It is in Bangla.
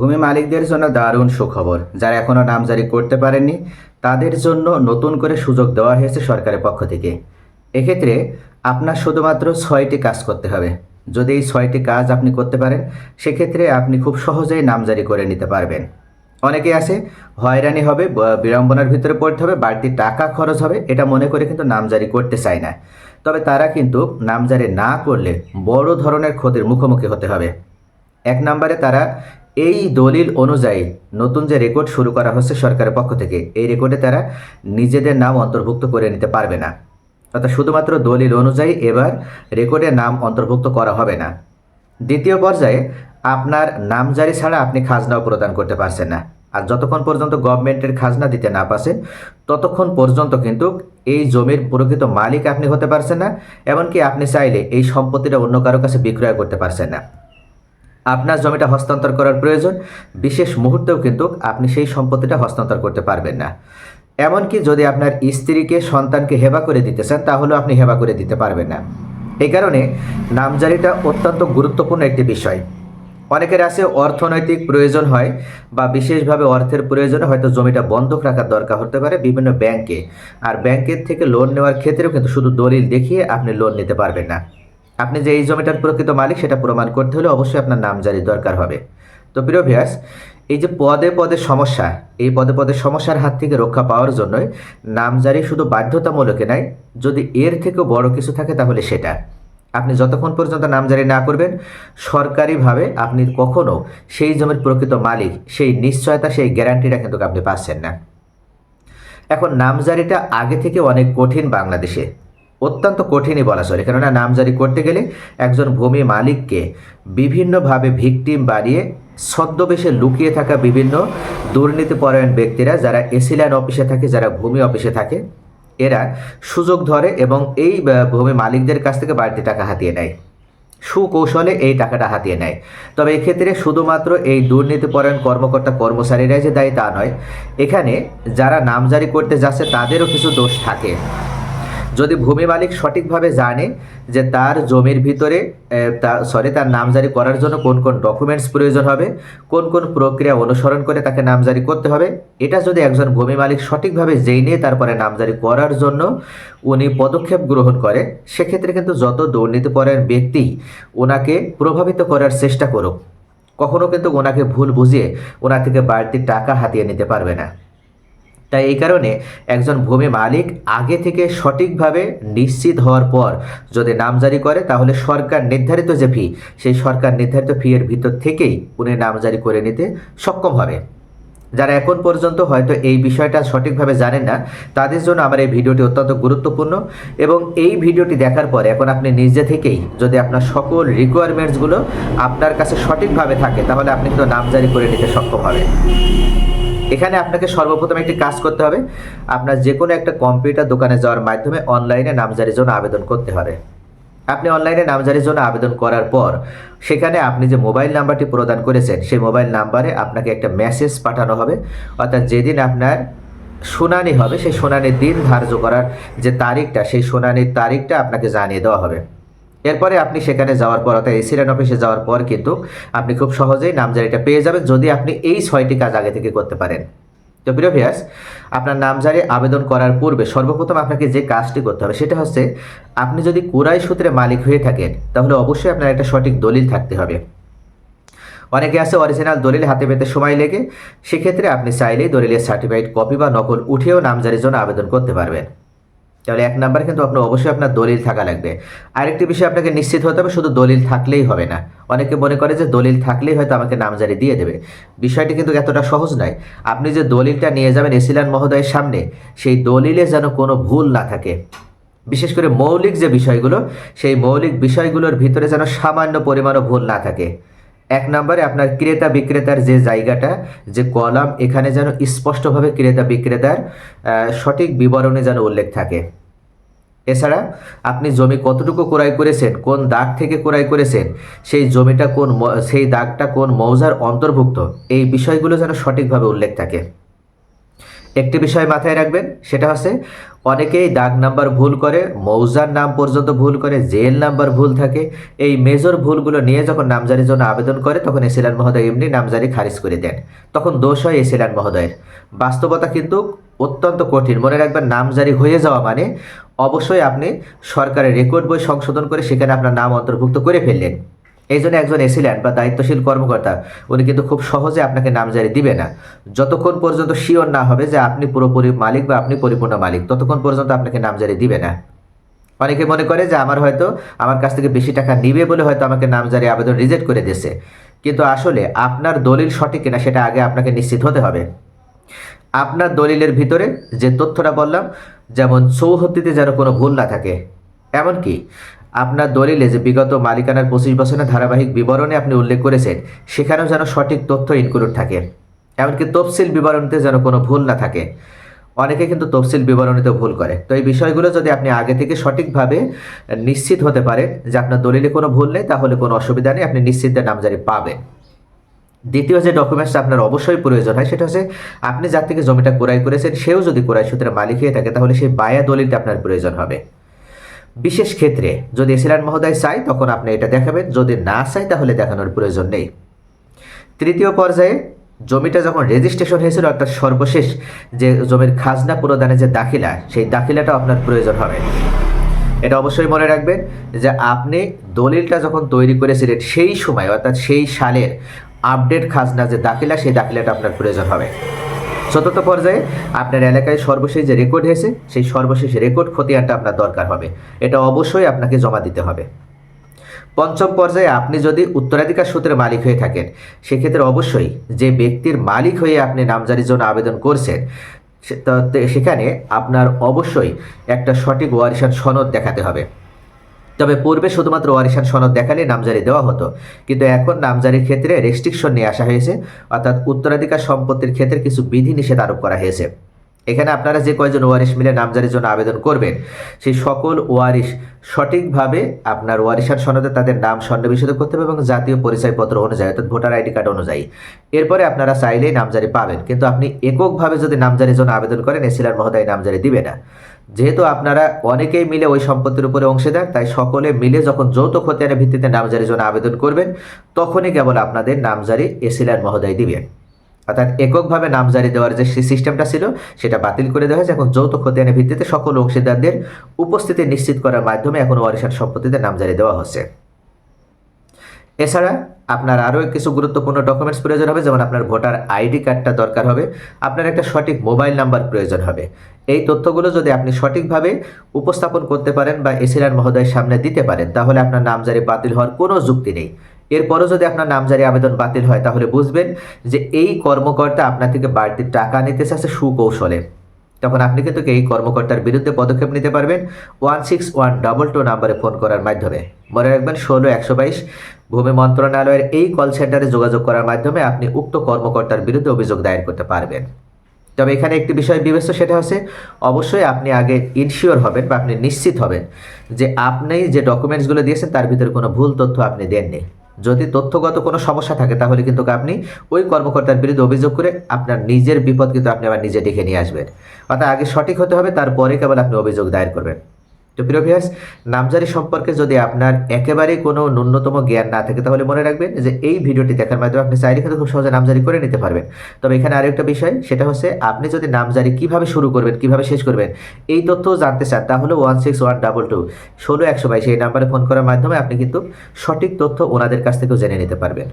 ভূমি মালিকদের জন্য দারুণ সুখবর, যারা এখনও নামজারি করতে পারেননি, তাদের জন্য নতুন করে সুযোগ দেওয়া হয়েছে সরকারের পক্ষ থেকে। এক্ষেত্রে আপনার শুধুমাত্র ছয়টি কাজ করতে হবে। যদি এই ছয়টি কাজ আপনি করতে পারেন, সেক্ষেত্রে আপনি খুব সহজেই নামজারি করে নিতে পারবেন। অনেকে আছে, হয়রানি হবে বিড়ম্বনার ভিতরে পড়তে হবে, বাড়তি টাকা খরচ হবে, এটা মনে করে কিন্তু নামজারি করতে চায় না। তবে তারা কিন্তু নামজারি না করলে বড় ধরনের ক্ষতির মুখোমুখি হতে হবে। এক নম্বরে তারা এই দলিল অনুযায়ী নতুন যে রেকর্ড শুরু করা হচ্ছে সরকারের পক্ষ থেকে, এই রেকর্ডে তারা নিজেদের নাম অন্তর্ভুক্ত করে নিতে পারবে না। অর্থাৎ শুধুমাত্র দলিল অনুযায়ী এবার রেকর্ডে নাম অন্তর্ভুক্ত করা হবে না। দ্বিতীয় পর্যায়ে আপনার নামজারি ছাড়া আপনি খাজনাও প্রদান করতে পারছেন না। আর যতক্ষণ পর্যন্ত গভর্নমেন্টের খাজনা দিতে না পারছেন, ততক্ষণ পর্যন্ত কিন্তু এই জমির প্রকৃত মালিক আপনি হতে পারছেন না, এমনকি আপনি চাইলে এই সম্পত্তিটা অন্য কারও কাছে বিক্রয় করতে পারছেন না। আপনার জমিটা হস্তান্তর করার প্রয়োজন। বিশেষ মুহূর্তেও কিন্তু আপনি সেই সম্পত্তিটা হস্তান্তর করতে পারবেন না। এমনকি যদি আপনার স্ত্রীকে, সন্তানকে হেবা করে দিতে চান, তাহলেও আপনি হেবা করে দিতে পারবেন না। এই কারণে নামজারিটা অত্যন্ত গুরুত্বপূর্ণ একটি বিষয়। অনেকের আছে অর্থনৈতিক প্রয়োজন হয় বা বিশেষভাবে অর্থের প্রয়োজনে হয়তো জমিটা বন্ধক রাখার দরকার হতে পারে বিভিন্ন ব্যাংকে। আর ব্যাংকের থেকে লোন নেওয়ার ক্ষেত্রেও কিন্তু শুধু দলিল দেখিয়ে আপনি লোন নিতে পারবেন না। আপনি যে এই জমিটার প্রকৃত মালিক, সেটা প্রমাণ করতে হলে অবশ্যই আপনার নামজারি দরকার হবে। তো প্রিয় ভিয়াস এই যে পদে পদে সমস্যা, এই পদে পদে সমস্যার হাত থেকে রক্ষা পাওয়ার জন্যই নামজারি শুধু বাধ্যতামূলকে নাই, যদি এর থেকেও বড় কিছু থাকে তাহলে সেটা। আপনি যতক্ষণ পর্যন্ত নামজারি না করবেন, সরকারিভাবে আপনি কখনো সেই জমির প্রকৃত মালিক, সেই নিশ্চয়তা, সেই গ্যারান্টিটা কিন্তু আপনি পাচ্ছেন না। এখন নামজারিটা আগে থেকে অনেক কঠিন বাংলাদেশে। অত্যন্ত কঠিনই বলা চলে। কেননা নামজারি করতে গেলে একজন ভূমি মালিককে বিভিন্নভাবে ভিকটিম বাড়িয়ে ছদ্মবেশে লুকিয়ে থাকা বিভিন্ন দুর্নীতিপরায়ণ ব্যক্তিরা, যারা এসিল্যান্ড অফিসে থাকে, যারা ভূমি অফিসে থাকে, এরা সুযোগ ধরে এবং এই ভূমি মালিকদের কাছ থেকে বাড়তি টাকা হাতিয়ে নেয়। সুকৌশলে এই টাকাটা হাতিয়ে নেয়। তবে এক্ষেত্রে শুধুমাত্র এই দুর্নীতিপরায়ণ কর্মকর্তা কর্মচারীরাই যে দায়ী তা নয়। এখানে যারা নামজারি করতে যাচ্ছে, তাদেরও কিছু দোষ থাকে। যদি ভূমি মালিক সঠিকভাবে জানে যে তার জমির ভিতরে সরি তার নামজারি করার জন্য কোন কোন ডকুমেন্টস প্রয়োজন হবে, কোন কোন প্রক্রিয়া অনুসরণ করে তাকে নামজারি করতে হবে, এটা যদি একজন ভূমি মালিক সঠিকভাবে জেনে তারপরে নামজারি করার জন্য উনি পদক্ষেপ গ্রহণ করে, সেক্ষেত্রে কিন্তু যত দুর্নীতিপরায়ণ ব্যক্তি ওনাকে প্রভাবিত করার চেষ্টা করুক, কখনো কিন্তু ওনাকে ভুল বুঝিয়ে ওনার থেকে বাড়তি টাকা হাতিয়ে নিতে পারবে না। তাই এই কারণে একজন ভূমি মালিক আগে থেকে সঠিকভাবে নিশ্চিত হওয়ার পর যদি নামজারি করে, তাহলে সরকার নির্ধারিত যে ফি সেই সরকার নির্ধারিত ফি এর ভিতর থেকেই উনি নামজারি করে নিতে সক্ষম হবে। যারা এখন পর্যন্ত হয়তো এই বিষয়টা সঠিকভাবে জানেন না, তাদের জন্য আমার এই ভিডিওটি অত্যন্ত গুরুত্বপূর্ণ এবং এই ভিডিওটি দেখার পরে এখন আপনি নিজে থেকেই যদি আপনার সকল রিকোয়ারমেন্টসগুলো আপনার কাছে সঠিকভাবে থাকে, তাহলে আপনি কিন্তু নামজারি করে নিতে সক্ষম হবেন। এখানে আপনাকে সর্বপ্রথম একটি কাজ করতে হবে। আপনার যে কোনো একটা কম্পিউটার দোকানে যাওয়ার মাধ্যমে অনলাইনে নামজারির জন্য আবেদন করতে হবে। আপনি অনলাইনে নামজারির জন্য আবেদন করার পর সেখানে আপনি যে মোবাইল নাম্বারটি প্রদান করেছেন, সেই মোবাইল নাম্বারে আপনাকে একটা মেসেজ পাঠানো হবে। অর্থাৎ যেদিন আপনার শুনানি হবে, সেই শুনানির দিন ধার্য করার যে তারিখটা, সেই শুনানির তারিখটা আপনাকে জানিয়ে দেওয়া হবে। এরপরে আপনি সেখানে যাওয়ার পর, অর্থাৎ এসিলেন অফিসে যাওয়ার পর কিন্তু আপনি খুব সহজেই নামজারিটা পেয়ে যাবেন যদি আপনি এই ছয়টি কাজ আগে থেকে করতে পারেন। তো প্রিয় ভিয়াস আপনার নামজারি আবেদন করার পূর্বে সর্বপ্রথম আপনাকে যে কাজটি করতে হবে সেটা হচ্ছে আপনি যদি কুরাই সূত্রে মালিক হয়ে থাকেন, তাহলে অবশ্যই আপনার একটা সঠিক দলিল থাকতে হবে। অনেকে আছে অরিজিনাল দলিল হাতে পেতে সময় লেগে, সেক্ষেত্রে আপনি চাইলেই দলিলের সার্টিফাইড কপি বা নকল উঠেও নামজারির জন্য আবেদন করতে পারবেন। তাহলে এক নাম্বার কিন্তু আপনার অবশ্যই আপনার দলিল থাকা লাগবে। আরেকটি বিষয় আপনাকে নিশ্চিত হতে হবে, শুধু দলিল থাকলেই হবে না। অনেকে মনে করে যে দলিল থাকলেই হয়তো আমাকে নামজারি দিয়ে দেবে। বিষয়টি কিন্তু এতটা সহজ নয়। আপনি যে দলিলটা নিয়ে যাবেন এসিলান মহোদয়ের সামনে, সেই দলিলে যেন কোনো ভুল না থাকে। বিশেষ করে মৌলিক যে বিষয়গুলো, সেই মৌলিক বিষয়গুলোর ভিতরে যেন সামান্য পরিমাণও ভুল না থাকে। এক নম্বরে আপনার ক্রেতা বিক্রেতার যে জায়গাটা, যে কলাম, এখানে যেন স্পষ্টভাবে ক্রেতা বিক্রেতার সঠিক বিবরণে যেন উল্লেখ থাকে। এছাড়া আপনি জমি কতটুকু ক্রয় করেছেন, কোন দাগ থেকে ক্রয় করেছেন, সেই জমিটা কোন সেই দাগটা কোন মৌজার অন্তর্ভুক্ত, এই বিষয়গুলো যেন সঠিকভাবে উল্লেখ থাকে। একটি বিষয় মাথায় রাখবেন, সেটা হচ্ছে অনেকেই দাগ নাম্বার ভুল করে, মৌজার নাম পর্যন্ত ভুল করে, জেল নাম্বার ভুল থাকে। এই মেজর ভুলগুলো নিয়ে যখন নামজারির জন্য আবেদন করে, তখন এসিলান মহোদয় এমনি নামজারি খারিজ করে দেন। তখন দোষ হয় এসিলান মহোদয়ের। বাস্তবতা কিন্তু অত্যন্ত কঠিন। মনে রাখবেন, নামজারি হয়ে যাওয়া মানে অবশ্যই আপনি সরকারের রেকর্ড বই সংশোধন করে সেখানে আপনার নাম অন্তর্ভুক্ত করে ফেললেন। এই জন্য একজন এসিলেন বা দায়িত্বশীল কর্মকর্তা, উনি কিন্তু খুব সহজে আপনাকে নামজারি দিবে না। যতক্ষণ পর্যন্ত শিওর না হবে যে আপনি পুরোপুরি মালিক বা আপনি পরিপূর্ণ মালিক, ততক্ষণ পর্যন্ত আপনাকে নামজারি দিবে না। অনেকে মনে করে যে আমার হয়তো আমার কাছ থেকে বেশি টাকা নিবে বলে হয়তো আমাকে নামজারি আবেদন রিজেক্ট করে দিয়েছে। কিন্তু আসলে আপনার দলিল সঠিক কিনা সেটা আগে আপনাকে নিশ্চিত হতে হবে। আপনার দলিলের ভিতরে যে তথ্যটা বললাম, যেমন চৌহদ্দিতে যেন কোনো ভুল না থাকে, এমনকি আপনার দলিলে যে বিগত মালিকানার পঁচিশ বছরের ধারাবাহিক বিবরণে আপনি উল্লেখ করেছেন, সেখানেও যেন সঠিক তথ্য ইনক্লুড থাকে। এমনকি তফসিল বিবরণীতে যেন কোনো ভুল না থাকে। অনেকে কিন্তু তফসিল বিবরণীতে ভুল করে। তো এই বিষয়গুলো যদি আপনি আগে থেকে সঠিকভাবে নিশ্চিত হতে পারেন যে আপনার দলিলে কোনো ভুল নেই, তাহলে কোনো অসুবিধা নেই, আপনি নিশ্চিন্তে নামজারি পাবেন। দ্বিতীয় যে ডকুমেন্টস আপনার অবশ্যই প্রয়োজন হয়, সেটা হচ্ছে আপনি যার থেকে জমিটা ক্রয় করেছেন, সেও যদি ক্রয় সূত্রে মালিক হয়ে থাকে, তাহলে সেই বায়া দলিলটা আপনার প্রয়োজন হবে। বিশেষ ক্ষেত্রে যদি এসিলান মহোদয় চাই তখন আপনি এটা দেখাবেন। যদি না চাই তাহলে দেখানোর প্রয়োজন নেই। তৃতীয় পর্যায়ে, জমিটা যখন রেজিস্ট্রেশন হয়েছিল, অর্থাৎ সর্বশেষ যে জমির খাজনা প্রদানের যে দাখিলা, সেই দাখিলাটাও আপনার প্রয়োজন হবে। এটা অবশ্যই মনে রাখবেন যে আপনি দলিলটা যখন তৈরি করেছিলেন, সেই সময়, অর্থাৎ সেই সালের আপডেট খাজনা যে দাখিলা, সেই দাখিলাটা আপনার প্রয়োজন হবে। চতুর্থ পর্যায়ে আপনার এলাকায় সর্বশেষ যে রেকর্ড হয়েছে, সেই সর্বশেষ রেকর্ড খতিয়ানটা আপনার দরকার হবে। এটা অবশ্যই আপনাকে জমা দিতে হবে। পঞ্চম পর্যায়ে আপনি যদি উত্তরাধিকার সূত্রে মালিক হয়ে থাকেন, সেক্ষেত্রে অবশ্যই যে ব্যক্তির মালিক হয়ে আপনি নামজারির জন্য আবেদন করছেন সেখানে আপনার অবশ্যই একটা সঠিক ওয়ারিশান সনদ দেখাতে হবে। তবে পূর্বে শুধুমাত্র ওয়ারিশান সনদ দেখালে নামজারি দেওয়া হতো। কিন্তু এখন নামজারির ক্ষেত্রে রেস্ট্রিকশন নিয়ে আসা হয়েছে। অর্থাৎ উত্তরাধিকার সম্পত্তির ক্ষেত্রে কিছু বিধিনিষেধ আরোপ করা হয়েছে। এখানে আপনারা যে কয়জন ওয়ারিশ মিলে নামজারির জন্য আবেদন করবেন, সেই সকল ওয়ারিশ সঠিকভাবে আপনার ওয়ারিশান সনদে তাদের নাম সন্নিবেশিত করতে হবে এবং জাতীয় পরিচয়পত্র অনুযায়ী অর্থাৎ ভোটার আইডি কার্ড অনুযায়ী। এরপরে আপনারা চাইলেই নামজারি পাবেন, কিন্তু আপনি এককভাবে যদি নামজারির জন্য আবেদন করেন এসিলার মহোদয় নামজারি দিবে না। যেহেতু আপনারা অনেকেই মিলে ওই সম্পত্তির উপরে অংশীদার, তাই সকলে মিলে যখন যৌথ খতিয়ানের ভিত্তিতে নামজারির জন্য আবেদন করবেন, তখনই কেবল আপনাদের নামজারি এসিলার মহোদয় দিবেন। অর্থাৎ এককভাবে নামজারি দেওয়ার যে সিস্টেমটা ছিল, সেটা বাতিল করে দেওয়া হয়েছে। এখন যৌথ খতিয়ানের ভিত্তিতে সকল অংশীদারদের উপস্থিতি নিশ্চিত করার মাধ্যমে এখন ওয়ারিশান সম্পত্তিতে নামজারি দেওয়া হচ্ছে। এছাড়া আপনার আরও কিছু গুরুত্বপূর্ণ ডকুমেন্টস প্রয়োজন হবে, যেমন আপনার ভোটার আইডি কার্ডটা দরকার হবে, আপনার একটা সঠিক মোবাইল নাম্বার প্রয়োজন হবে। এই তথ্যগুলো যদি আপনি সঠিকভাবে উপস্থাপন করতে পারেন বা এসিলার মহোদয়ের সামনে দিতে পারেন, তাহলে আপনার নামজারি বাতিল হওয়ার কোনো যুক্তি নেই। এরপরও যদি আপনার নামজারি আবেদন বাতিল হয়, তাহলে বুঝবেন যে এই কর্মকর্তা আপনার থেকে বাড়তি টাকা নিতে চাচ্ছে সুকৌশলে। তখন আপনি কিন্তু এই কর্মকর্তার বিরুদ্ধে পদক্ষেপ নিতে পারবেন। One six one double two নাম্বারে ফোন করার মাধ্যমে। মনে রাখবেন, ষোলো একশো বাইশ ভূমি মন্ত্রণালয়ের এই কল সেন্টারে যোগাযোগ করার মাধ্যমে আপনি উক্ত কর্মকর্তার বিরুদ্ধে অভিযোগ দায়ের করতে পারবেন। তবে এখানে একটি বিষয় বিবেচ্য, সেটা হচ্ছে অবশ্যই আপনি আগে ইনশিওর হবেন বা আপনি নিশ্চিত হবেন যে আপনি যে ডকুমেন্টসগুলো দিয়েছেন, তার ভিতরে কোনো ভুল তথ্য আপনি দেননি। যদি তথ্যগত কোনো সমস্যা থাকে, তাহলে কিন্তু আপনি ওই কর্মকর্তার বিরুদ্ধে অভিযোগ করে আপনার নিজের বিপদ কিন্তু আপনি আবার নিজে ডেকে নিয়ে আসবেন। অর্থাৎ আগে সঠিক হতে হবে, তারপরে কেবল আপনি অভিযোগ দায়ের করবেন। তো প্রিয় ভিউয়ার্স নামজারি সম্পর্কে যদি আপনার একেবারেই কোনো ন্যূনতম জ্ঞান না থাকে, তাহলে মনে রাখবেন যে এই ভিডিওটি দেখার মাধ্যমে আপনি চাইলে কিন্তু খুব সহজে নামজারি করে নিতে পারবেন। তবে এখানে আরেকটা বিষয়, সেটা হচ্ছে আপনি যদি নামজারি কীভাবে শুরু করবেন, কীভাবে শেষ করবেন, এই তথ্যও জানতে চান, তাহলে one six one double two ষোলো একশো বাইশ এই নাম্বারে ফোন করার মাধ্যমে আপনি কিন্তু সঠিক তথ্য ওনাদের কাছ থেকেও জেনে নিতে পারবেন।